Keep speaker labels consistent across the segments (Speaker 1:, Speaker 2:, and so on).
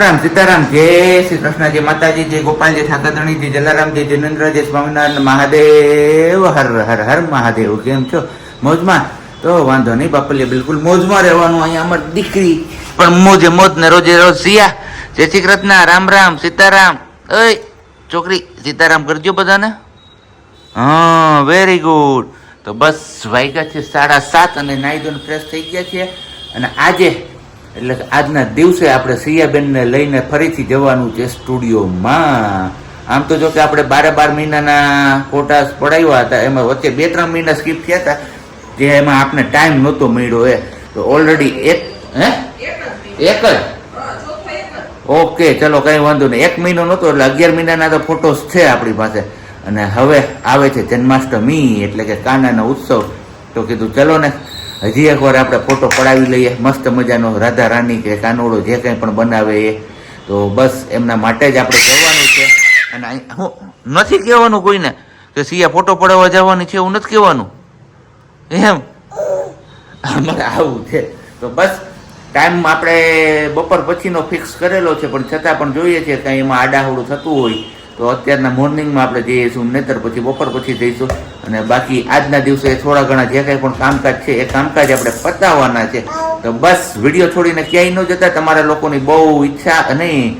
Speaker 1: રામ સીતારામ, જય શ્રી કૃષ્ણ, જય માતાજી, જય ગોપાલજી ઠાકરણી જય જલારામજી જિનેન્દ્ર, જય સ્વામિનારાયણ, મહાદેવ, હર હર હર મહાદેવ, કેમ છો? મોજમાં? તો વાંધો નહીં, બાપલીએ બિલકુલ મોજમાં રહેવાનું, અહીંયા અમારી દીકરી પણ મોજે મોજ ને રોજે રોજ સિયા જય શ્રી કૃષ્ણ, રામ રામ, સીતારામ. ઓય, છોકરી, સીતારામ કરજો બધાને. હા વેરી ગુડ તો બસ વાગ્યા છે સાડા સાત અને નાઈ ધોન ફ્રેશ થઈ ગયા છે અને આજે એટલે આજના દિવસે આપણે સિયાબેનને લઈને ફરીથી જવાનું છે સ્ટુડિયોમાં. આમ તો જો કે આપણે બારે બાર મહિનાના કોટા પડાવ્યા હતા, એમાં વચ્ચે બે ત્રણ મહિના સ્કીપ થયા હતા, જે એમાં આપણે ટાઈમ નહોતો મળ્યો એ. તો ઓલરેડી એક, હે? એક જ? ઓકે, ચલો કઈ વાંધો નહીં. એક મહિનો નહોતો, એટલે અગિયાર મહિનાના તો ફોટોસ છે આપણી પાસે. અને હવે આવે છે જન્માષ્ટમી, એટલે કે કાનાનો ઉત્સવ. તો કીધું, ચલો ને હજી એકવાર આપણે ફોટો પડાવી લઈએ. મસ્ત મજાનો રાધા રાણી કે કાનોડો જે કંઈ પણ બનાવે એ. તો બસ એમના માટે જ આપણે જવાનું છે. અને હું નથી કહેવાનું કોઈને કે સિયા ફોટો પડાવવા જવાની છે એવું નથી કહેવાનું. એમ? અમારે આવું છે. તો બસ ટાઈમ આપણે બપોર પછીનો ફિક્સ કરેલો છે, પણ છતાં પણ જોઈએ છે કંઈ એમાં આડાહુડું થતું હોય. તો અત્યારના મોર્નિંગમાં આપણે જઈશું નહીતર પછી બપોર પછી જઈશું. અને બાકી આજના દિવસે થોડા ઘણા જે કંઈ પણ કામકાજ છે, એ કામકાજ આપણે પતાવવાના છે. તો બસ, વીડિયો છોડીને ક્યાંય ન જતા, તમારા લોકોની બહુ ઈચ્છા અને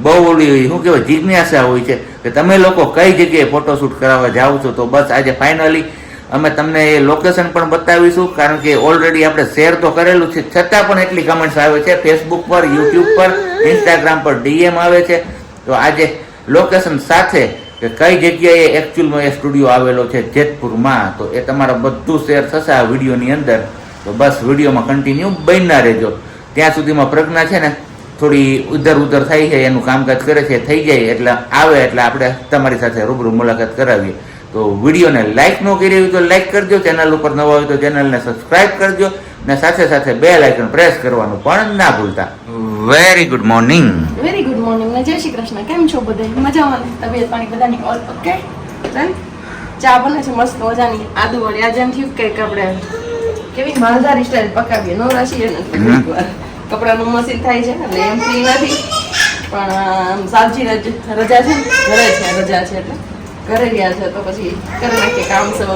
Speaker 1: બહુ ઓલી, શું કહેવાય, જિજ્ઞાસા હોય છે કે તમે લોકો કઈ જગ્યાએ ફોટોશૂટ કરાવવા જાઓ છો? તો બસ, આજે ફાઇનલી અમે તમને એ લોકેશન પણ બતાવીશું, કારણ કે ઓલરેડી આપણે શેર તો કરેલું છે. છતાં પણ એટલી કમેન્ટ્સ આવે છે ફેસબુક પર યુટ્યુબ પર ઇન્સ્ટાગ્રામ પર ડીએમ આવે છે. તો આજે લોકેશન સાથે કે કઈ જગ્યાએ એકચ્યુઅલમાં એ સ્ટુડિયો આવેલો છે જેતપુરમાં, તો એ તમારા બધું શેર થશે આ વિડીયોની અંદર. તો બસ વિડીયોમાં કન્ટિન્યુ બનના રહેજો. ત્યાં સુધીમાં પ્રજ્ઞા છે ને, થોડી ઉધર ઉધર થાય છે, એનું કામકાજ કરે છે, થઈ જાય, એટલે આવે, એટલે આપણે તમારી સાથે રૂબરૂ મુલાકાત કરાવીએ. તો વિડીયોને લાઈક ન કરી હોય તો લાઈક કરજો ચેનલ ઉપર નવા હોય તો ચેનલને સબસ્ક્રાઇબ કરજો ને સાથે સાથે બે લાઇકન પ્રેસ કરવાનું પણ ના ભૂલતા. Very good morning
Speaker 2: very good morning ને જય શ્રી કૃષ્ણ. કેમ છો બધા? મજામાં? તબિયત પાણી બધાની ઓલ ઓકે ચા બને છે મસ્ત મજાની. આદુ વળી આજે એમ થયું કે આપણે કેવી માલધારી સ્ટાઇલ પકાવીએ. નો રાશી ને. કપડાનું મશીન થાય છે એટલે એમ ફ્રી નથી પણ સાવજી રજા છે ઘરે છે રજા છે એટલે. ઘરે ગયા છે તો પછી કરી નાખીએ કામ સબ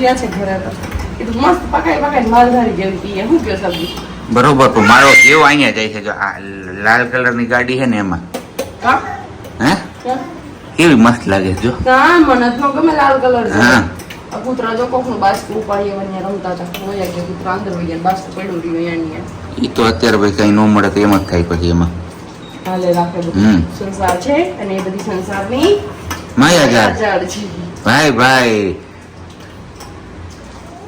Speaker 2: ગયા છે ઘરે તો. કીધું મસ્ત પકાઈ પકાઈ માલધારી જેવી પીએ. શું કયો સબ્જી
Speaker 1: બરોબર તો મારો કેવો અહીંયા જાય છે? જો આ લાલ કલરની ગાડી છે ને એમાં.
Speaker 2: હા?
Speaker 1: હે? કેવી મસ્ત લાગે જો.
Speaker 2: ના મને તો ગમે લાલ કલર
Speaker 1: હા.
Speaker 2: કૂતરા જો કોકનું બાસ્કું ઉપાડીએ વન્ય રમતા હતા. વયા ગયા કૂતરા અંદર હોય ગયા બાસ્કું પડ્યું રહ્યું અહીંયા
Speaker 1: એ તો અત્યારે ભાઈ કઈ ન મળે તો એમ જ થાય પછી એમાં.
Speaker 2: હાલે રાખે. બધું. સંસાર છે અને એ બધી સંસારની ઝાડ
Speaker 1: ભાઈ ભાઈ.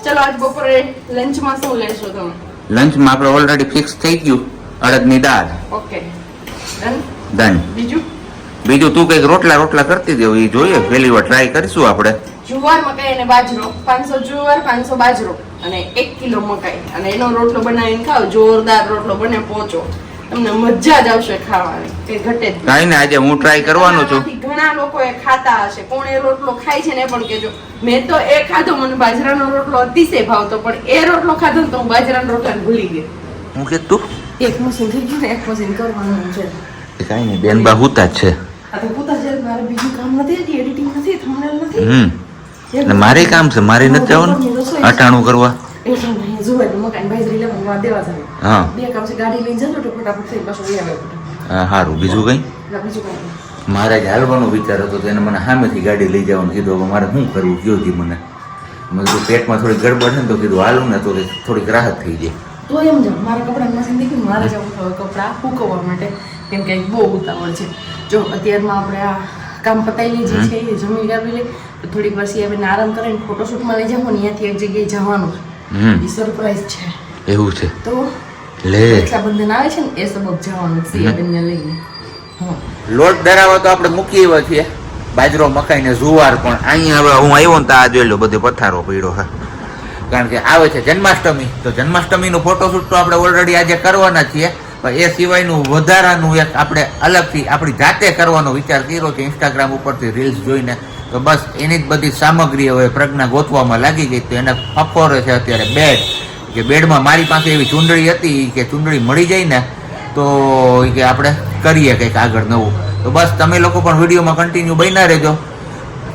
Speaker 2: ચલો આજ બપોરે લંચમાં શું લેશો તમે?
Speaker 1: લંચમાં આપણે ઓલરેડી ફિક્સ થઈ ગયું. અડદની દાળ.
Speaker 2: ઓકે. ડન?
Speaker 1: ડન.
Speaker 2: બીજું?
Speaker 1: બીજું તું કંઈક રોટલા રોટલા કરતી દેવું એ જોઈએ. પહેલી વાર ટ્રાય કરીશું આપણે.
Speaker 2: જુવાર મકાઈ અને બાજરો. પાંચસો જુવાર પાંચસો બાજરો. અને એક કિલો મકાઈ. અને એનો રોટલો બનાવીને ખાવ જોરદાર રોટલો બને પોચો. તમને મજા જ આવશે ખાવાની. કે ઘટે નહીં.
Speaker 1: ને આજે હું ટ્રાય કરવાનો છું.
Speaker 2: ઘણા લોકો એ ખાતા હશે. કોણ એ રોટલો ખાય છે ને પણ કેજો મેં તો એ ખાધો મને બાજરાનો રોટલો અતિશય ભાવતો પણ એ રોટલો ખાધો ને તો હું બાજરાનો રોટલા ભૂલી ગઈ.
Speaker 1: હું કે તું?
Speaker 2: એક મશીન થઈ ગયું ને એક મશીન કરવાનું છે.
Speaker 1: કાઈ નહીં બેન બા હુતા જ છે.
Speaker 2: આ તો પૂતા છે મારે બીજું કામ નથી એડિટિંગ નથી થંબનેલ નથી.
Speaker 1: હમ. મારે કામ છે મારે નથી જવાનું અટાણું કરવા?
Speaker 2: એટલે જોવે તો મકાન બાજરી લેવાનું દેવા જાય.
Speaker 1: હા.
Speaker 2: બે કામ છે ગાડી લઈને જતો તો ફટાફટ થઈ પાછું આવે
Speaker 1: સારું બીજું કંઈ?
Speaker 2: બીજું કંઈ
Speaker 1: મારે જ હાલવાનો વિચાર હતો એને મને સામેથી ગાડી લઈ જવાનું કીધું. હવે મારે શું કરવું? કયો હતી મને? મેં કીધું પેટમાં થોડી ગડબડ છે ને તો કીધું હાલું ને તો થોડીક રાહત થઈ જાય.
Speaker 2: તો એમ જાવ મારા કપડાં મશીન દેખ્યું મારે જવું હવે કપડાં સૂકવવા માટે. કેમ કે બહુ ઉતાવળ છે. જો અત્યારમાં આપણે આ કામ પતાવી જે છે એ જમી લઈએ તો થોડીક વાર આપણે આરામ કરીને ફોટોશૂટમાં લઈ જવું ને ત્યાંથી એક જગ્યાએ જવાનું.
Speaker 1: હમ
Speaker 2: એ સરપ્રાઈઝ છે.
Speaker 1: એવું છે?
Speaker 2: તો
Speaker 1: લે.
Speaker 2: રક્ષાબંધન આવે છે ને એ સબબ જવાનું છે બંને લઈને.
Speaker 1: લોટ દરાવા તો આપણે મૂકી આવ્યા છીએ. બાજરો મકાઈ ને જુવાર પણ. અહીંયા હવે હું આવ્યો ને તો આ જોઈ લો બધો પથારો પડ્યો હા કારણ કે આવે છે જન્માષ્ટમી. તો જન્માષ્ટમીનું ફોટોશૂટ તો આપણે ઓલરેડી આજે કરવાના છીએ. પણ એ સિવાયનું વધારાનું એક આપણે અલગથી આપણી જાતે કરવાનો વિચાર કર્યો છે ઇન્સ્ટાગ્રામ ઉપરથી રીલ્સ જોઈને. તો બસ એની જ બધી સામગ્રી હવે પ્રજ્ઞા ગોતવામાં લાગી ગઈ તો એને ફફોરે છે અત્યારે બેડ. કે બેડમાં મારી પાસે એવી ચૂંદડી હતી કે ચૂંદડી મળી જાય ને તો કે આપણે કરીએ કંઈક આગળ નવું. તો બસ તમે લોકો પણ વિડીયોમાં કન્ટિન્યુ બન્યા રહેજો.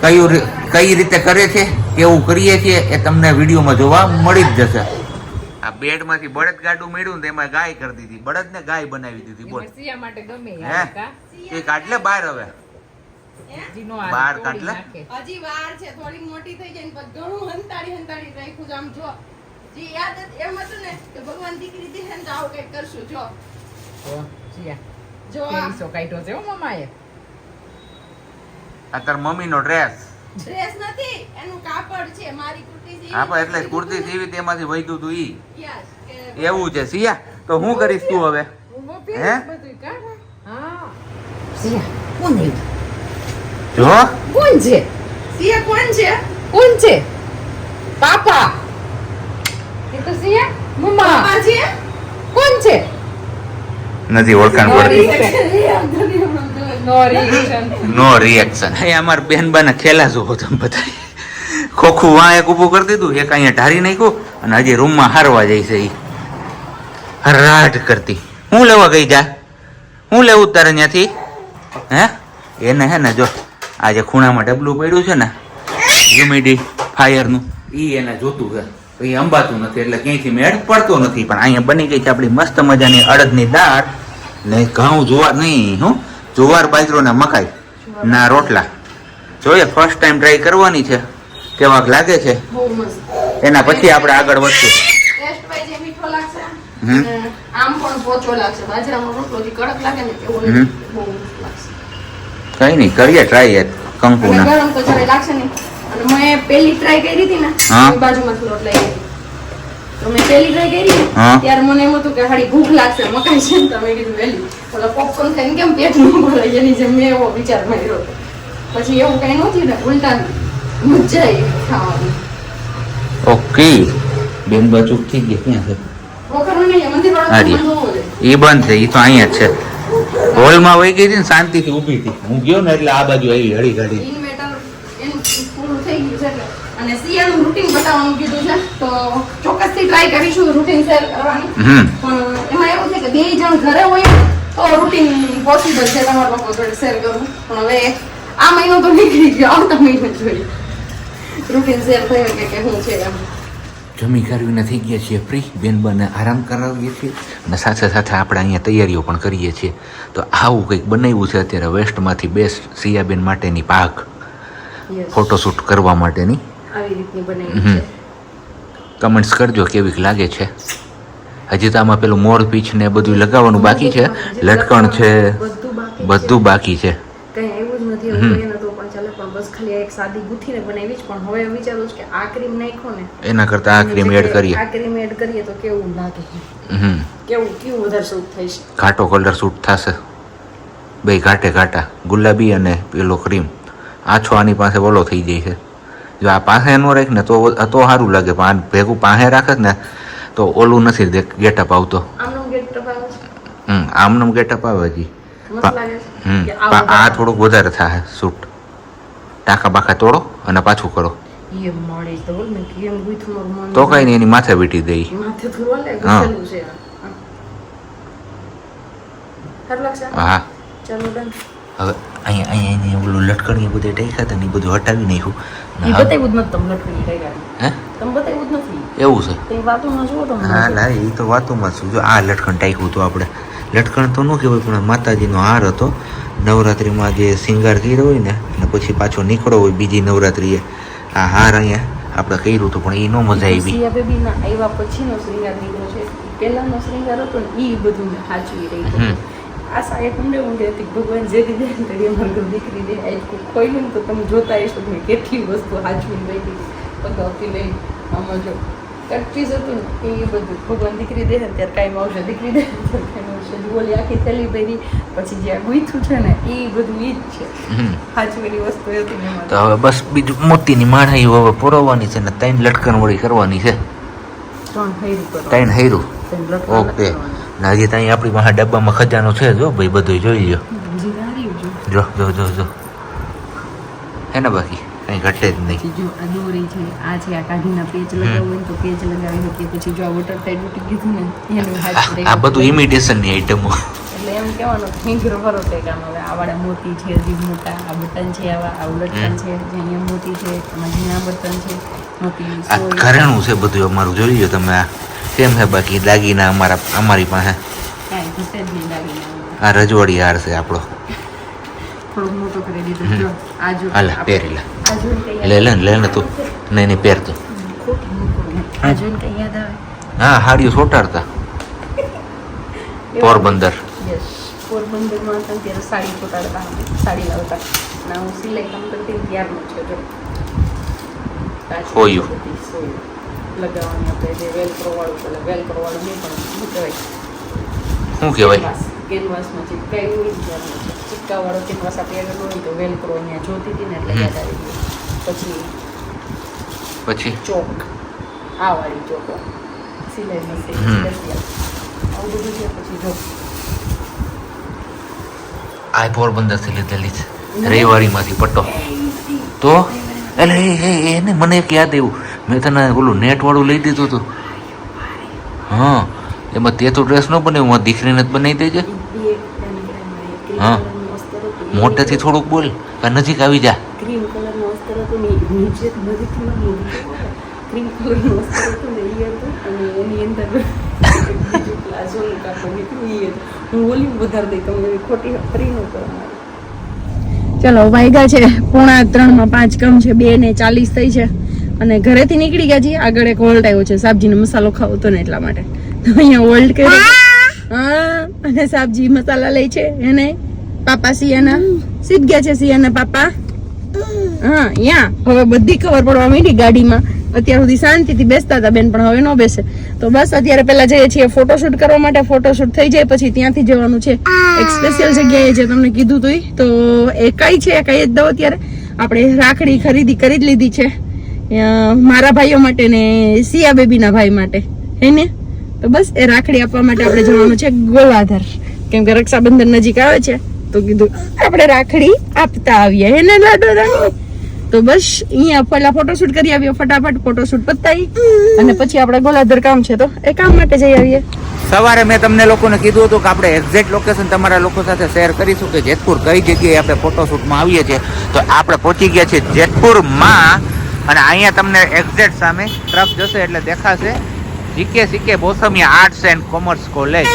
Speaker 1: કયું કઈ રીતે કરે છે કેવું કરીએ છીએ એ તમને વિડીયોમાં જોવા મળી જ જશે. આ બેડમાંથી બળદ ગાડું મેળ્યું ને એમાં ગાય કરી દીધી. બળદને ગાય બનાવી દીધી બોલ.
Speaker 3: માટે ગમે
Speaker 1: હે? એ કાઢલે બહાર હવે.
Speaker 3: હજી નો
Speaker 1: બહાર
Speaker 3: આવે
Speaker 1: કાઢ લે.
Speaker 3: તોડી નાખે.
Speaker 2: હજી વાર છે થોડી મોટી થઈ જાય ને પછી ઘણું હંતાડી હંતાડી રાખ્યું આમ જો જી યાદ એમ હતું ને કે ભગવાન દીકરી દે ને આવું કંઈક કરશું જો જો આ
Speaker 3: કેરીસો કાઢ્યો છે મમ્માએ
Speaker 1: આ તાર મમ્મીનો ડ્રેસ
Speaker 2: ડ્રેસ નથી એનું કાપડ છે મારી કુર્તી સીવી
Speaker 1: હા પણ એટલે કુર્તી સીવી તેમાંથી વૈધું તું ઈ એવું છે સિયા તો હું કરીશ તું હવે હે?
Speaker 3: બધું બધુંય, કા? હા સિયા કોણ આવ્યું?
Speaker 1: જો
Speaker 3: કોણ છે?
Speaker 2: સિયા કોણ છે?
Speaker 3: કોણ છે? પાપા. એ તો સિયા મમ્મા.
Speaker 2: પપ્પા છે
Speaker 3: કોણ છે?
Speaker 1: નથી ઓળખાણ પડતી.
Speaker 3: નો
Speaker 1: રિએક્શન હે અમાર બેન બાને ખેલા જોવો તમે બધા ખોખું વાં એક ઊભું કરી દીધું એક અહીંયા ઢારી નાખ્યું અને હજી રૂમમાં હારવા જાય છે એ હરાટ કરતી. હું લેવા ગઈ જા? હું લેવું તારે ત્યાંથી? હે? એને હે ને જો. આ જે ખૂણામાં ડબલું પડ્યું છે ને હ્યુમિડી ફાયરનું એ એને જોતું છે. તો એ અંબાતું નથી એટલે ક્યાંયથી મેળ પડતો નથી. પણ અહીંયા બની ગઈ છે આપણી મસ્ત મજાની અડદની દાળ. ને ઘઉં જોવા નહીં હું જુવાર બાજરો ને મકાઈ ના રોટલા. જોઈએ ફર્સ્ટ ટાઈમ ટ્રાય કરવાની છે. કેવાક લાગે છે. એના પછી આપણે આગળ વધશું.
Speaker 2: આમ પણ પોચો લાગશે. બાજરાનો રોટલો કડક લાગે ને એવો
Speaker 1: હમ.
Speaker 2: નહીં. બહુ મસ્ત લાગશે
Speaker 1: કઈ નહીં કરીએ ટ્રાય
Speaker 2: અને
Speaker 1: કંકુના.
Speaker 2: ગરમ તો જરાય લાગશે નહીં. અને મેં પહેલી ટ્રાય કરી હતી ને. એ બાજુમાંથી લોટ લઈ તો મેં પેલી ટ્રાય કરી
Speaker 1: હા.
Speaker 2: ત્યારે મને એમ હતું કે હાડી ભૂખ લાગશે મકાઈ છે ને તમે કીધું વહેલી ઓલા પોપકોર્ન ખાઈને કેમ પેટ ન ભરાય? એની જેમ મેં એવો વિચાર માર્યો પછી એવું કઈ નહોતું ને ઉલટા મજા આવી ખાવાની.
Speaker 1: ઓકે બેન બાજુ થઈ ગઈ ક્યાં છે? એ બંધ છે એ તો અહીંયા છે. હોલમાં વહી ગઈ હતી ને શાંતિથી ઊભી હતી. હું ગયો ને એટલે આ બાજુ આવી હળી ઘડી
Speaker 2: ઇન્વેટર એનું પૂરું થઈ ગયું છે એટલે. અને સિયાનું રૂટીન બતાવવાનું કીધું છે. તો ચોક્કસથી ટ્રાય કરીશું રૂટીન શેર કરવાની. પણ એમાં એવું છે કે બે જણ ઘરે હોય તો રૂટીન પોસિબલ છે તમારા લોકો જોડે શેર કરવું. પણ હવે આ મહિનો તો નીકળી ગયો. આવતા મહિનો જોઈએ. રૂટીન શેર થયો કે કે શું છે એમ.
Speaker 1: જમી કરવી થઈ ગયા છીએ ફ્રી બેન બને આરામ કરાવીએ છીએ અને સાથે સાથે આપણે અહીંયા તૈયારીઓ પણ કરીએ છીએ. તો આવું કંઈક બનાવ્યું છે અત્યારે વેસ્ટમાંથી બેસ્ટ સિયાબેન માટેની પાક ફોટોશૂટ કરવા માટેની. કમેન્ટ્સ કરજો કેવીક લાગે છે. હજી તો આમાં પેલું મોર પીછ ને બધું લગાવવાનું બાકી છે. લટકણ છે
Speaker 2: બધું બાકી
Speaker 1: બધું બાકી છે.
Speaker 2: કઈ એવું જ નથી ખાલી એક સાદી ગુથીને બનાવી જ પણ હવે વિચારું છું કે આ ક્રીમ નાખો ને
Speaker 1: એના કરતાં આ ક્રીમ એડ કરીએ.
Speaker 2: આ ક્રીમ એડ કરીએ તો કેવું લાગે?
Speaker 1: હમ.
Speaker 2: કેવું કેવું વધારે સૂટ થઈ
Speaker 1: ઘાટો કલર સૂટ થશે. બે ઘાટે ઘાટા ગુલાબી અને પેલો ક્રીમ આછો આની પાસે ઓલો થઈ જાય છે. જો આ પાસે ન રાખ ને તો તો સારું લાગે પણ આ ભેગું પાસે રાખે ને તો ઓલું નથી ગેટઅપ આવતો.
Speaker 2: આમનું
Speaker 1: ગેટઅપ આવે
Speaker 2: લાગે
Speaker 1: હમ
Speaker 2: આ
Speaker 1: થોડુંક વધારે થાય સૂટ ટાંકા બાકા તોડો અને પાછું કરો.
Speaker 2: તો
Speaker 1: કઈ નહીં એની માથે વીટી દઈ હા. હવે અહીંયા અહીંયા અહીંયા ઓલું લટકણી બધે ટાંકા હતા ને બધું હટાવી નાખ્યું.
Speaker 2: બતાવ્યું જ નથી તમને લટકણી
Speaker 1: હે?
Speaker 2: તમે બતાવ્યું જ નથી.
Speaker 1: એવું છે? હા ના એ તો વાતોમાં શું જો આ લટકણ ટાઈકું હતું આપણે. લટકણ તો ન કહેવાય પણ માતાજીનો હાર હતો. નવરાત્રિમાં જે શિંગાર કર્યો હોય ને અને પછી પાછો નીકળો હોય બીજી નવરાત્રિએ આ હાર અહીંયા આપણે કર્યું હતું પણ એ ન મજા આવી.
Speaker 2: બેબીના આવ્યા પછીનો શૃંગાર નીકળ્યો છે. પહેલાનો શૃંગાર હતો ને એ બધું સાચવી રહી
Speaker 1: આશા
Speaker 2: એ આ સાહેબ ઊંડે ઊંડે હતી ભગવાન જે દીધે દીકરી દે ખોલ્યું ને તો તમે જોતા હશો મેં કેટલી વસ્તુ હાચવી રહી હતી પગાવતી લઈ આમાં જો કટચીસ હતું એ બધું. ભગવાન દીકરી દે ને ત્યારે કાંઈ આવશે દીકરી દે ત્યારે કાંઈ આવશે જો આખી થેલી પહેરી પછી જ્યાં ગુઈથું છે ને એ બધું ઈ જ છે. સાચવેલી વસ્તુ હતી
Speaker 1: તો હવે બસ બીજું મોતીની માળાઈ હવે પુરવવાની છે ને ત્રણ લટકણ વળી કરવાની છે.
Speaker 2: ત્રણ હૈરું
Speaker 1: ઓકે. ને હજી ત્યાં આપણી પાસે ડબ્બામાં ખજાનો છે જો ભાઈ બધું જોઈ
Speaker 2: લો જો.
Speaker 1: જો જો જો જો. હે ને બાકી? કંઈ ઘટે જ નહીં.
Speaker 2: જો આ દોરી છે આ છે આ કાઢીના પેચ લગાવવું હોય તો પેચ લગાવી શકીએ પછી જો આ વોટર ટાઈટ તૂટી ગયું ને એનું હાથ
Speaker 1: આ- બધું ઇમિટેશનની આઈટમો
Speaker 2: એટલે એમ કહેવાનું ફિંગર ભરો તે કામ હવે આવાડા મોતી છે હજી મોટા આ બટન છે આવા આ ઉલટન છે જે અહીંયા મોતી છે એમાં ઝીણા બટન છે મોતી
Speaker 1: આ ઘરેણું છે બધું અમારું જોઈ લો તમે આ. કેમ છે બાકી? દાગીના અમારા અમારી પાસે.
Speaker 2: કાંઈ ઘટે જ નહીં લાગીને
Speaker 1: આ રજવાડી હાર છે આપણો.
Speaker 2: થોડુંક મોટો કરી દીધું. જો આ જો
Speaker 1: હાલે પહેરી લે લે લે ને તું. નહીં નહીં પહેરતો હા હાડીઓ સોટાડતા. પોરબંદર.
Speaker 2: પોરબંદરમાં હતા ત્યારે સાડી ચોટાડતા સાડી લાવતા. અને હું સિલાઈ કામ કરતી ને ત્યારનું છે જો.
Speaker 1: સોયું.
Speaker 2: લગાવવાની આપણે જે વેલક્રો વાળું પેલા વેલક્રો વાળું નહીં પણ શું કહેવાય?
Speaker 1: શું કહેવાય?
Speaker 2: કેનવાસ. કેનવાસમાં ચીપકાયું હોય ને ત્યારનું છે. ચીપકા વાળો કેનવાસ આપણે આગળ હોય તો વેલક્રો અહીંયા જોતી હતી ને એટલે યાદ આવી ગયું. પછી
Speaker 1: પછી?
Speaker 2: ચોક. આ વાળી ચોક. સિલાઈ મશીન.
Speaker 1: હમ.
Speaker 2: આવું બધું છે પછી જો.
Speaker 1: આ પોરબંદરથી લીધેલી છે. રવિવારીમાંથી પટ્ટો. તો? એટલે એ એને મને એક યાદ આવ્યું. મેં તને ઓલું નેટવાળું લઈ દીધું હતું. હા. એમાં તે તો ડ્રેસ ન બનાવ્યું મારી દીકરીને જ બનાવી દેજે. હા. મોટેથી થોડુંક બોલ. કે નજીક આવી જા
Speaker 2: ક્રીમ કલરનો અસ્તર હતો ને એ નીચે નજીકથી નથી ક્રીમ કલરનો વસ્ત્ર હતો ને એ હતું અને એની અંદર બીજું કાપડ નીકળ્યું એ હતું હું વોલ્યુમ વધારી દઈ તમને ખોટી ફરી ન કરો ચલો, વાયગા છે. પોણા ત્રણમાં પાંચ કમ છે, બે ને ચાલીસ થઈ છે. અને ઘરેથી નીકળી ગયા છીએ. આગળ એક હોલ્ટ આવ્યો છે. સાબજીનો મસાલો ખાવો હતો ને એટલા માટે. તો અહીંયા હોલ્ટ કરી હા, અને સાબજી મસાલા લે છે. એને પાપા સિયાના. સીધ ગયા છે સિયાના પાપા. હા, યા. હવે બધી ખબર પડવા માંડી ગાડીમાં. અત્યાર સુધી શાંતિથી બેસતા હતા બેન, પણ હવે ન બેસે. તો બસ અત્યારે પેલા જઈએ છીએ ફોટોશૂટ કરવા માટે. ફોટોશૂટ થઈ જાય, પછી ત્યાંથી જવાનું છે એક સ્પેશિયલ જગ્યાએ જે તમને કીધું હતું તો એ કઈ છે, કઈ જ દઉં અત્યારે. આપણે રાખડી ખરીદી કરી જ લીધી છે. મારા ભાઈઓ માટે ને સિયા બેબીના ભાઈ માટે. હે ને? તો બસ એ રાખડી આપવા માટે આપણે જવાનું છે ગોલાધર કેમ કે રક્ષાબંધન નજીક આવે છે. તો કીધું, આપણે રાખડી આપતા આવીએ. હે ને લાડો તો બસ, અહીંયા પહેલા ફોટોશૂટ કરી આવીએ ફટાફટ ફોટોશૂટ પતાવી અને પછી આપણે ગોલાધર કામ છે તો એ કામ માટે જઈ આવીએ.
Speaker 1: સવારે મેં તમને લોકોને કીધું હતું કે આપણે એક્ઝેક્ટ લોકેશન તમારા લોકો સાથે શેર કરીશું કે જેતપુર કઈ જગ્યાએ આપણે ફોટોશૂટમાં આવીએ છીએ. તો આપણે પહોંચી ગયા છીએ જેતપુરમાં અને અહીંયા તમને એક્ઝેક્ટ સામે ટ્રક જશે એટલે દેખાશે. GK CK Bosamia arts and commerce college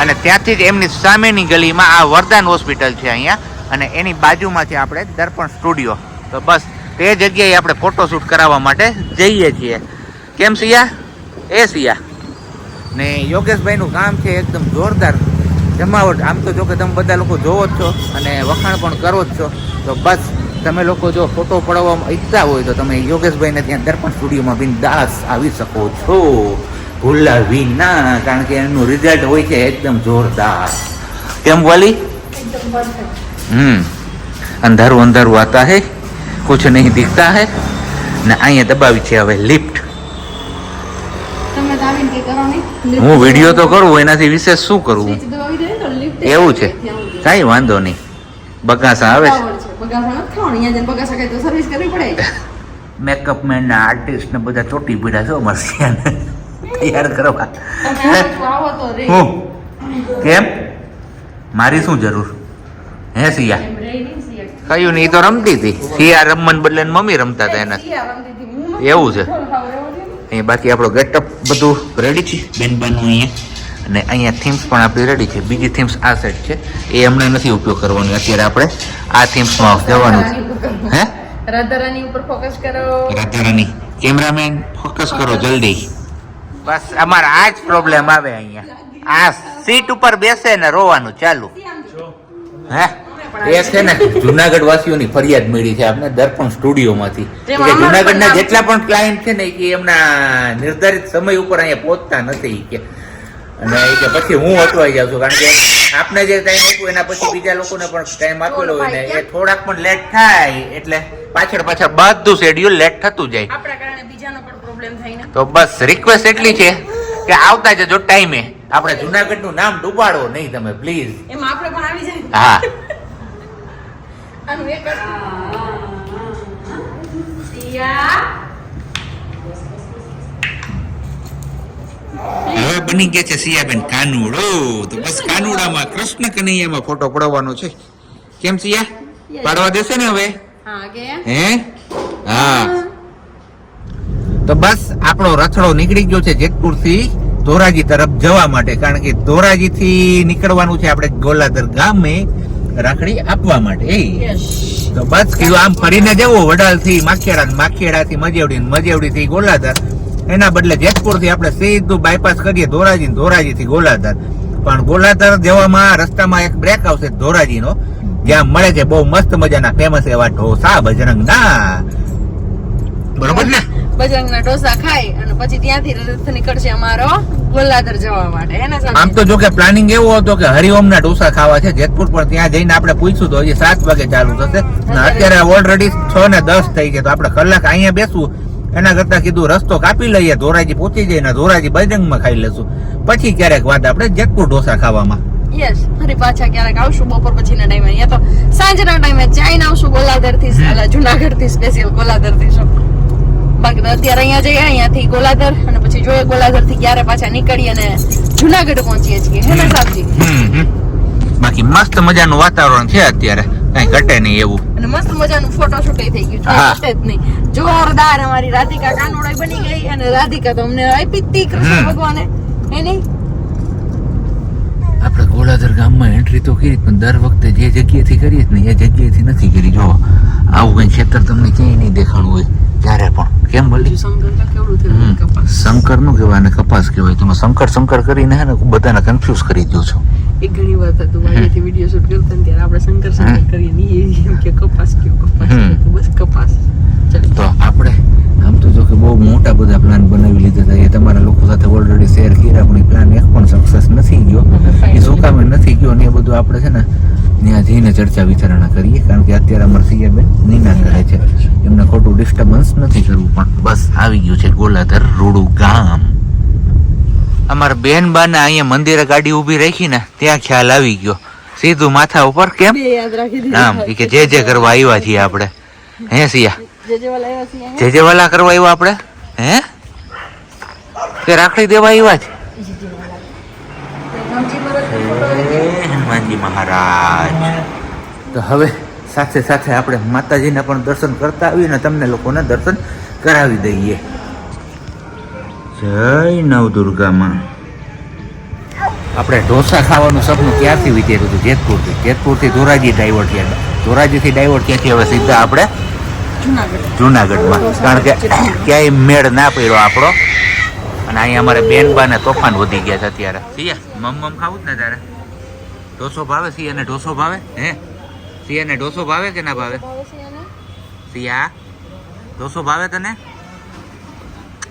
Speaker 1: અને ત્યાંથી જ એમની સામેની ગલીમાં આ વરદાન હોસ્પિટલ છે અહીંયા. અને એની બાજુમાં છે આપણે દર્પણ સ્ટુડિયો. તો બસ, તે જગ્યાએ આપણે ફોટોશૂટ કરાવવા માટે જઈએ છીએ. કેમ સિયા? એ સિયા. ને યોગેશભાઈનું કામ છે એકદમ જોરદાર જમાવટ. આમ તો જો કે તમે બધા લોકો જોવો જ છો અને વખાણ પણ કરો જ છો. તો બસ, તમે લોકો જો ફોટો પડાવવા ઈચ્છતા હોય તો તમે યોગેશભાઈને ત્યાં દર્પણ સ્ટુડિયોમાં બિંદાસ આવી શકો છો. ભૂલા વિના કારણ કે એનું રિઝલ્ટ હોય છે એકદમ જોરદાર. કેમ વાલી? હમ. અંધારું અંધારું આતા હે કુછ નહીં દિખતા હે. ને અહીંયા દબાવી છે હવે લિફ્ટ હું વીડિયો તો કરું એનાથી વિશેષ શું કરવું એવું છે. કાંઈ વાંધો નહીં. બગાસા આવે છે. મેકઅપ મેન ને આર્ટિસ્ટ ને બધા ચોટી પીડા છો મરસિયાને તૈયાર કરવા. હું? કેમ? મારી શું જરૂર? હે સિયા. કયું નહીં તો રમતી હતી. સિયા રમવાને બદલે મમ્મી રમતા હતા એના. એવું છે. અહીંયા બાકી આપણો ગેટઅપ બધું રેડી છે. બેનબાનું અહીંયા. અને અહીંયા થીમ્સ પણ આપણી રેડી છે. બીજી થીમ્સ આ સેટ છે. એ હમણાં નથી ઉપયોગ કરવાનો. અત્યારે આપણે આ થીમ્સમાં જવાનું છે. હે?
Speaker 2: રાધારાની ઉપર ફોકસ કરો.
Speaker 1: રાધારાની કેમેરામેન ફોકસ કરો જલ્દી. બસ અમારા આ જ પ્રોબ્લેમ આવે અહીંયા. આ સીટ ઉપર બેસે ને રોવાનું ચાલુ. હે? એ છે ને જુનાગઢ વાસીઓની ફરિયાદ મળી છે આપણે દર્પણ સ્ટુડિયોમાંથી. કે જુનાગઢના જેટલા પણ ક્લાયન્ટ છે ને એ એમના નિર્ધારિત સમય ઉપર અહીંયા પહોંચતા નથી કે. અને એ કે પછી હું અટવાઈ જાઉં છું કારણ કે આપને જે ટાઈમ આપ્યો એના પછી બીજા લોકોને પણ ટાઈમ આપેલો હોય ને એ થોડાક પણ લેટ થાય એટલે પાછળ પાછળ બધું શેડ્યુલ લેટ થતું જાય
Speaker 2: આપણા કારણે બીજાનો પણ પ્રોબ્લેમ થાય ને
Speaker 1: તો બસ રિક્વેસ્ટ એટલી છે કે આવતા જજો ટાઈમે આપણે જુનાગઢનું નામ ડૂબાડો નહીં તમે પ્લીઝ
Speaker 2: એમ આપણે પણ આવી જાય.
Speaker 1: હા.
Speaker 2: આનું એક
Speaker 1: હવે બની ગયા છે સિયાબેન કાનુડો. તો બસ કાનુડામાં કૃષ્ણ કનૈયામાં ફોટો પડવાનો છે. કેમ સિયા? પાડવા દેશે ને હવે?
Speaker 2: હે?
Speaker 1: હા. તો બસ આપણો રથડો નીકળી ગયો છે જેતપુરથી ધોરાજી તરફ જવા માટે. કારણ કે ધોરાજી થી નીકળવાનું છે આપણે ગોલાધર ગામે રાખડી આપવા માટે. તો બસ કીધું આમ ફરીને જવું વડાલથી માખેડા માખેડા થી મજેવડી મજેવડી થી ગોલાધર. એના બદલે જેતપુરથી આપણે સીધું બાયપાસ કરીએ ધોરાજી ધોરાજી થી ગોલાધર. પણ ગોલાધર જવામાં રસ્તામાં એક બ્રેક આવશે ધોરાજી નો જ્યાં મળે છે બહુ મસ્ત મજાના ફેમસ એવા ઢોસા બજરંગ ના બરોબર ને?
Speaker 2: બજરંગના ઢોસા ખાઈ અને પછી ત્યાંથી રથ નીકળશે અમારો ગોલાધર જવા માટે.
Speaker 1: આમ તો જો કે પ્લાનિંગ એવો હતો કે હરિઓમ ના ઢોસા ખાવા છે જેતપુર પણ ત્યાં જઈને આપણે પૂછશું તો હજી સાત વાગે ચાલુ થશે. અત્યારે ઓલરેડી છ ને દસ થઈ ગયા તો આપણે કલાક અહીંયા બેસવું. એના કરતા કીધું રસ્તો કાપી લઈએ ધોરાજી પહોંચી જઈએ ને ધોરાજી બજરંગમાં ખાઈ લેશું. પછી ક્યારેક વાત આપણે જેતપુર ઢોસા ખાવામાં.
Speaker 2: યસ ફરી પાછા ક્યારેક આવશું બપોર પછીના ટાઈમે અહીંયા તો સાંજના ટાઈમે જઈને આવશું ગોલાધરથી જુનાગઢથી સ્પેશિયલ ગોલાધરથી બાકી તો અત્યારે અહીંયા જઈએ અહીંયાથી ગોલાધર અને પછી જોઈએ ગોલાધરથી ક્યારે પાછા નીકળીએ અને જુનાગઢ પહોંચીએ છીએ. હે ને સાહેબજી.
Speaker 1: બાકી મસ્ત મજાનું વાતાવરણ છે અત્યારે. કઈ ઘટે નહીં એવું.
Speaker 2: અને મસ્ત મજાનું ફોટોશૂટ થઈ ગયું છે. ઘટે જ નહીં. જોરદાર અમારી રાધિકા કાનોડાઈ બની ગઈ અને રાધિકા તો અમને આપી જ તી કૃષ્ણ. ભગવાને. એની નહીં?
Speaker 1: આપણે ગોલાધર ગામમાં એન્ટ્રી તો કરી પણ દર વખતે જે જગ્યાએથી કરીએ જ ને એ જગ્યાએથી નથી કરી. જો આવું કઈ ખેતર તમને ક્યાંય નહીં દેખાણું હોય. ક્યારે પણ? કેમ બોલી શંકરનું કહેવાય અને કપાસ કહેવાય. તમે શંકર શંકર કરીને હે ને બધાને કન્ફ્યુઝ કરી દો છો.
Speaker 2: એક ઘણી વાત હતું અહીંયાથી વીડિયો શૂટ કરતા ને ત્યારે આપણે શંકર શંકર કરીએ ને એ એમ કે કપાસ કયો કપાસ બસ કપાસ.
Speaker 1: તો આપણે આમ તો જો કે બહુ મોટા બધા પ્લાન બનાવી લીધા હતા. એ તમારા લોકો સાથે ઓલરેડી શેર કર્યા પણ એ પ્લાન એક પણ સક્સેસ નથી ગયો. એ શું કામે નથી ગયો ને એ બધું આપણે છે ને ત્યાં જઈને ચર્ચા વિચારણા કરીએ કારણ કે અત્યારે અમારે સીએ બેન નીના કરે છે. એમને ખોટું ડિસ્ટર્બન્સ નથી કરવું પણ બસ આવી ગયું છે ગોલાધર રોડું ગામ. અમારા બેન બાના અહીંયા મંદિરે ગાડી ઊભી રાખી ને ત્યાં ખ્યાલ આવી ગયો. સીધું માથા ઉપર કેમ? આમ કે જે જે કરવા આવ્યા છીએ આપણે. હે સિયા?
Speaker 2: જે જે વાલા
Speaker 1: કરવા આવ્યા આપણે? હે? કે રાખડી દેવા આવ્યા છે? હનુમાનજી મહારાજ. તો હવે સાથે સાથે આપણે માતાજીના પણ દર્શન કરતા આવીએ ને તમને લોકોને દર્શન કરાવી દઈએ. જય નવદુર્ગામાં. આપણે ઢોસા ખાવાનું સપનું ક્યારથી વિચાર્યું હતું? જેતપુરથી. જેતપુરથી ધોરાજી ડાઈવર્ટ થયા ધોરાજીથી ડાયવર્ટ ત્યાંથી હવે સીધા આપણે
Speaker 2: જુનાગઢ.
Speaker 1: જુનાગઢમાં. કારણ કે ક્યાંય મેળ ના પડ્યો આપણો. અને અહીંયા અમારે બેનબા ને તોફાન વધી ગયા છે અત્યારે. મમ મમ ખાવું જ ને તારે? ઢોસો ભાવે સિયાને ઢોસો ભાવે? હે? સિયાને ઢોસો ભાવે કે ના ભાવે? સિયા ઢોસો ભાવે તને?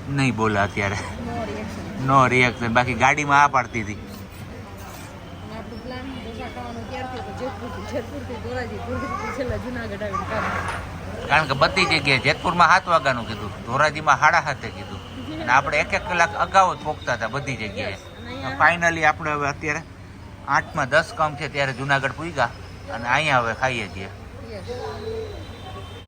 Speaker 1: નહીં બોલા અત્યારે. નો રિએક્શન બાકી ગાડીમાં આ પાડતી હતી. કારણ કે બધી જગ્યાએ જેતપુરમાં સાત વાગ્યાનું કીધું. ધોરાજીમાં સાડા સાતે કીધું. અને આપણે એક એક કલાક અગાઉ જ પહોંચતા હતા બધી જગ્યાએ. ફાઇનલી આપણે હવે અત્યારે આઠમાં દસ કામ છે ત્યારે જુનાગઢ પૂગ્યા અને અહીંયા હવે ખાઈએ છીએ.